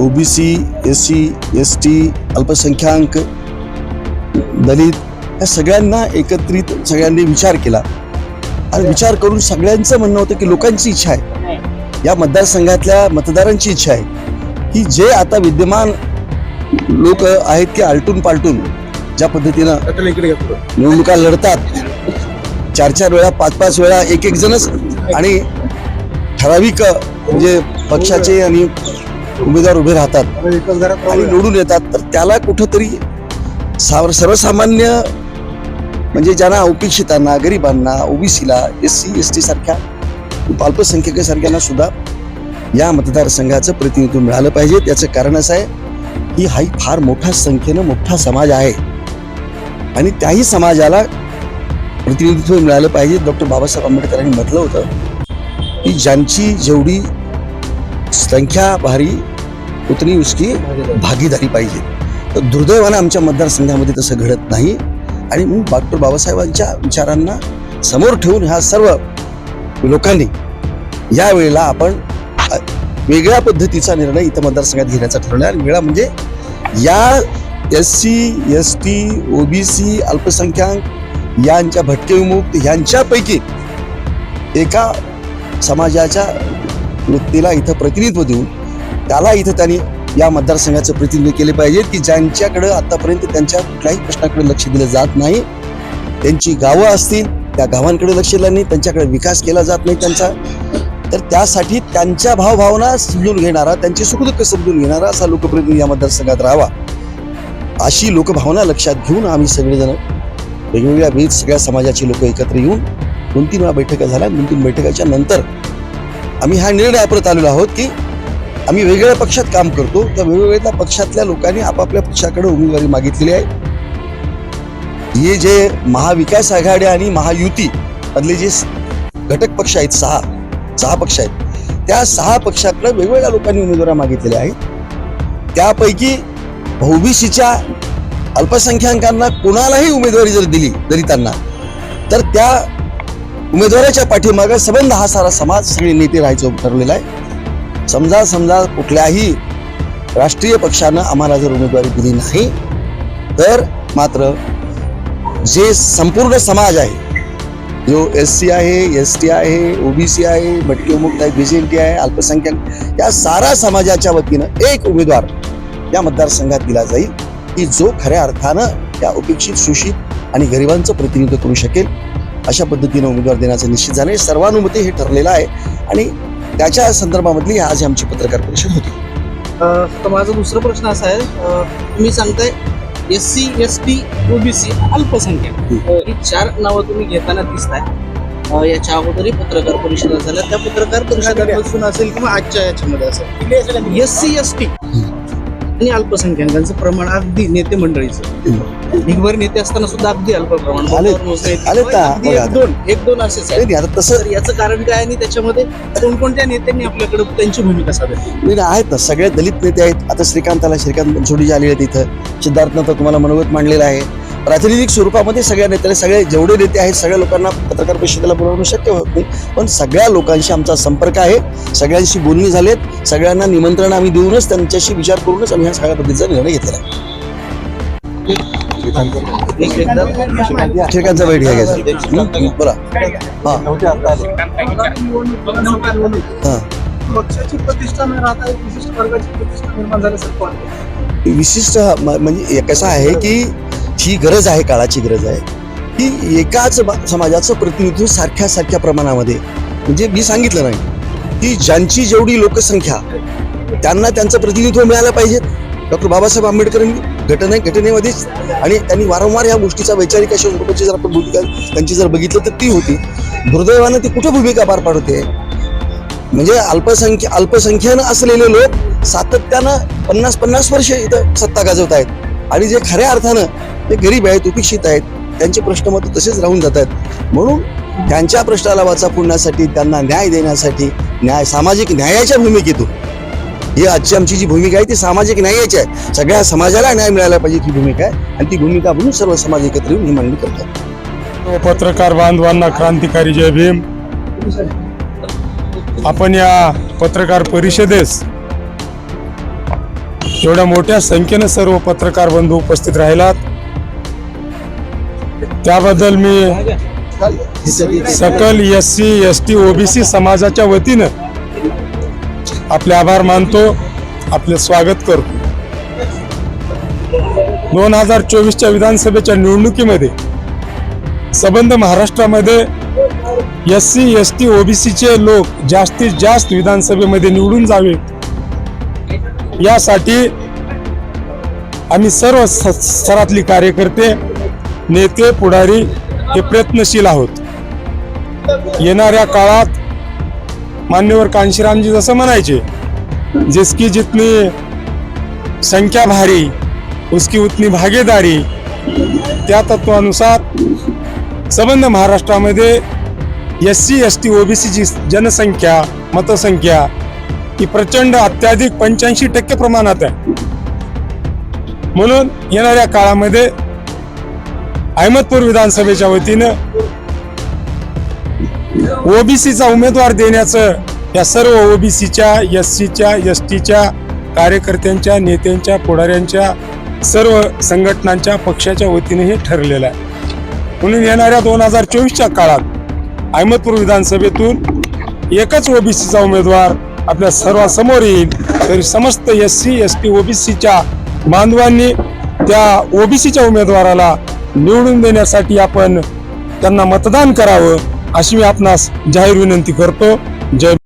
OBC S C S T अल्पसंख्याक दलित या सगळ्यांना एकत्रित सगळ्यांनी विचार केला. आणि विचार करून सगळ्यांचं म्हणणं होतं की लोकांची इच्छा आहे. या मतदारसंघातल्या मतदारांची इच्छा आहे. की जे आता विद्यमान लोक आहेत की आलटून पालटून ज्या पद्धतीनं निवडणुका लढतात चार चार वेळा पाच पाच वेळा एक एक जणच. आणि ठराविक म्हणजे पक्षाचे आणि उमेदवार उभे राहतात आणि निवडून येतात. तर त्याला कुठंतरी साव सर्वसामान्य म्हणजे ज्यांना अपेक्षितांना गरिबांना ओबीसीला एस सी एस टी सारख्या अल्पसंख्याकासारख्यांना सुद्धा या मतदारसंघाचं प्रतिनिधित्व मिळालं पाहिजे. त्याचं कारण असं आहे की हा फार मोठ्या संख्येनं मोठा समाज आहे. आणि त्याही समाजाला प्रतिनिधित्व मिळालं पाहिजे. डॉक्टर बाबासाहेब आंबेडकरांनी म्हटलं होतं की ज्यांची जेवढी संख्या भारी उतनी उसकी भागीदारी पाहिजे. तर दुर्दैवानं आमच्या मतदारसंघामध्ये तसं घडत नाही. आणि म्हणून डॉक्टर बाबासाहेबांच्या विचारांना समोर ठेवून ह्या सर्व लोकांनी या वेळेला आपण वेगळ्या पद्धतीचा निर्णय इथं मतदारसंघात घेण्याचा ठरवला. आणि वेगळा म्हणजे या S C S T OBC अल्पसंख्याक यांच्या भटके विमुक्त यांच्यापैकी एका समाजाच्या व्यक्तीला इथं प्रतिनिधित्व देऊन त्याला इथं त्यांनी या मतदारसंघाचं प्रतिनिधित्व केले पाहिजे की ज्यांच्याकडं आतापर्यंत त्यांच्या कुठल्याही प्रश्नाकडे लक्ष दिलं जात नाही त्यांची गावं असतील त्या गावांकडे लक्ष दिलं नाही त्यांच्याकडे विकास केला जात नाही त्यांचा तर त्यासाठी त्यांच्या भावभावना समजून घेणारा त्यांची सुखदुःख समजून घेणारा असा लोकप्रतिनिधी या मतदारसंघात राहावा. अशी लोकभावना लक्षात घेऊन आम्ही सगळेजण वेगवेगळ्या विविध सगळ्या समाजाची लोक एकत्र येऊन दोन तीन वेळा बैठका झाल्या. दोन तीन बैठकाच्या नंतर आम्ही हा निर्णय परत आलेलो आहोत की आम्ही वेगवेगळ्या पक्षात काम करतो. त्या वेगवेगळ्या पक्षातल्या लोकांनी आपापल्या पक्षाकडे उमेदवारी मागितलेली आहे. हे जे महाविकास आघाडी आणि महायुती मधले जे घटक पक्ष आहेत सहा सहा पक्ष आहेत त्या सहा पक्षाकडे वेगवेगळ्या लोकांनी उमेदवारी मागितलेल्या आहेत. त्यापैकी ओबीसीच्या अल्पसंख्याकांना कोणालाही उमेदवारी जर दिली दलितांना तर त्या उमेदवाराच्या पाठीमागे संबंध हा सारा समाज सगळे नेते राहायचं ठरलेला आहे. समजा समजा कुठल्याही राष्ट्रीय पक्षानं आम्हाला जर उमेदवारी दिली नाही तर मात्र जे संपूर्ण समाज आहे जो एस सी आहे एस टी आहे ओबीसी आहे भटके बी आहे बीजेटी आहे अल्पसंख्याक या सारा समाजाच्या वतीनं एक उमेदवार या मतदारसंघात दिला जाईल की जो खऱ्या अर्थानं त्या उपेक्षित शोषित आणि गरिबांचं प्रतिनिधित्व करू शकेल. अशा पद्धतीनं उमेदवार देण्याचं निश्चित झालं. सर्वानुमते हे ठरलेलं आहे. आणि त्याच्या संदर्भामधली आज आमची पत्रकार परिषद होती. अ, तर माझा दुसरा प्रश्न असा आहे तुम्ही सांगताय S C S T OBC अल्पसंख्याक. ही. चार नावं तुम्ही घेताना दिसताय. याच्या अगोदरही पत्रकार परिषदा झाल्या. त्या पत्रकार परिषदेपासून असेल किंवा आजच्या याच्यामध्ये असेल. एस सी एस टी आणि अल्पसंख्याकांचं प्रमाण अगदी नेते मंडळीचं. ढिगभर नेते असताना सुद्धा अगदी अल्प प्रमाण. आले-? अगदी एक. दोन एक दोन असेच आहेत. आता तसं याचं कारण काय आणि त्याच्यामध्ये कोणकोणत्या नेत्यांनी आपल्याकडे त्यांची भूमिका साधली? नाही, आहेत ना सगळे दलित नेते आहेत. आता श्रीकांताला श्रीकांत बनसोडी जे आलेले आहेत इथं. सिद्धार्थनं तर तुम्हाला मनोगत मांडलेलं आहे. प्रातिनिधिक स्वरूपामध्ये सगळ्या नेत्याला सगळे जेवढे नेते आहेत सगळ्या लोकांना पत्रकार परिषदेला बोलवणं शक्य होत नाही. पण सगळ्या लोकांशी आमचा संपर्क आहे. सगळ्यांशी बोलणी झालेत. सगळ्यांना निमंत्रण आम्ही देऊनच त्यांच्याशी विचार करूनच आम्ही ह्या सगळ्या पद्धतीचा निर्णय घेतलेला आहे. एक एकदा श्रीकांतचा बैठ घ्यायचा हं? बोला. हा. पक्षाची प्रतिष्ठा न राहता एक विशिष्ट वर्गाची प्रतिष्ठा निर्माण झाल्यासारखं वाटतं विशिष्ट म्हणजे कसं आहे की ही गरज आहे काळाची गरज आहे. की एकाच समाजाचं प्रतिनिधित्व सारख्या सारख्या प्रमाणामध्ये. म्हणजे मी सांगितलं नाही. की ज्यांची जेवढी लोकसंख्या त्यांना त्यांचं प्रतिनिधित्व मिळालं पाहिजे. डॉक्टर बाबासाहेब आंबेडकरांनी घटने घटनेमध्येच आणि त्यांनी वारंवार या गोष्टीचा वैचारिक अशा स्वरूपाची जर आपण भूमिका त्यांची जर बघितलं तर ती होती. दुर्दैवानं ती कुठं भूमिका पार पाडते? म्हणजे अल्पसंख्या अल्पसंख्यानं असलेले लोक सातत्यानं पन्नास पन्नास वर्ष इथं सत्ता गाजवत आहेत आणि जे खऱ्या अर्थानं ते गरीब आहेत उपेक्षित आहेत त्यांचे प्रश्न मात्र तसेच राहून जात आहेत. म्हणून त्यांच्या प्रश्नाला वाचा फोडण्यासाठी त्यांना न्याय देण्यासाठी न्याय सामाजिक न्यायाच्या भूमिकेतून. ही आजची आमची जी भूमिका आहे ती सामाजिक न्यायाची आहे. सगळ्या समाजाला न्याय मिळाला पाहिजे ही भूमिका आहे आणि ती भूमिका म्हणून सर्व समाज एकत्र येऊन ही मांडणी करतात पत्रकार बांधवांना क्रांतिकारी जय भीम. आपण या पत्रकार परिषदेस एवढ्या मोठ्या संख्येनं सर्व पत्रकार बंधू उपस्थित राहिलात. त्याबद्दल मी सकल S C S T OBC समाजाच्या वतीनं आपले आभार मानतो आपले स्वागत करतो. दोन हजार चोवीसच्या विधानसभेच्या निवडणुकीमध्ये संबंध महाराष्ट्रामध्ये एस सी एस टी ओबीसीचे लोक जास्तीत जास्त विधानसभेमध्ये निवडून जावे यासाठी आम्ही सर्व स्तरातली कार्यकर्ते नेते पुढारी हे प्रयत्नशील आहोत. येणाऱ्या काळात मान्यवर कांशीरामजी जसं म्हणायचे जिसकी जितनी संख्या भारी उसकी उतनी भागीदारी त्या तत्वानुसार संबंध महाराष्ट्रामध्ये एस सी एस टी ओबीसीची जनसंख्या मतसंख्या ही प्रचंड अत्याधिक पंच्याऐंशी टक्के प्रमाणात आहे. म्हणून येणाऱ्या काळामध्ये अहमदपूर विधानसभेच्या वतीनं ओबीसीचा उमेदवार देण्याचं या सर्व ओबीसीच्या एस सीच्या एस टीच्या कार्यकर्त्यांच्या नेत्यांच्या पुढाऱ्यांच्या सर्व संघटनांच्या पक्षाच्या वतीने हे ठरलेलं आहे. म्हणून येणाऱ्या दोन हजार चोवीसच्या काळात अहमदपूर विधानसभेतून एकच ओबीसीचा उमेदवार आपल्या सर्वांसमोर येईल. तरी समस्त एस सी एस टी ओबीसीच्या बांधवांनी त्या ओबीसीच्या उमेदवाराला निवडून देण्यासाठी आपण त्यांना मतदान करावं अशी मी आपणास जाहीर विनंती करतो. जय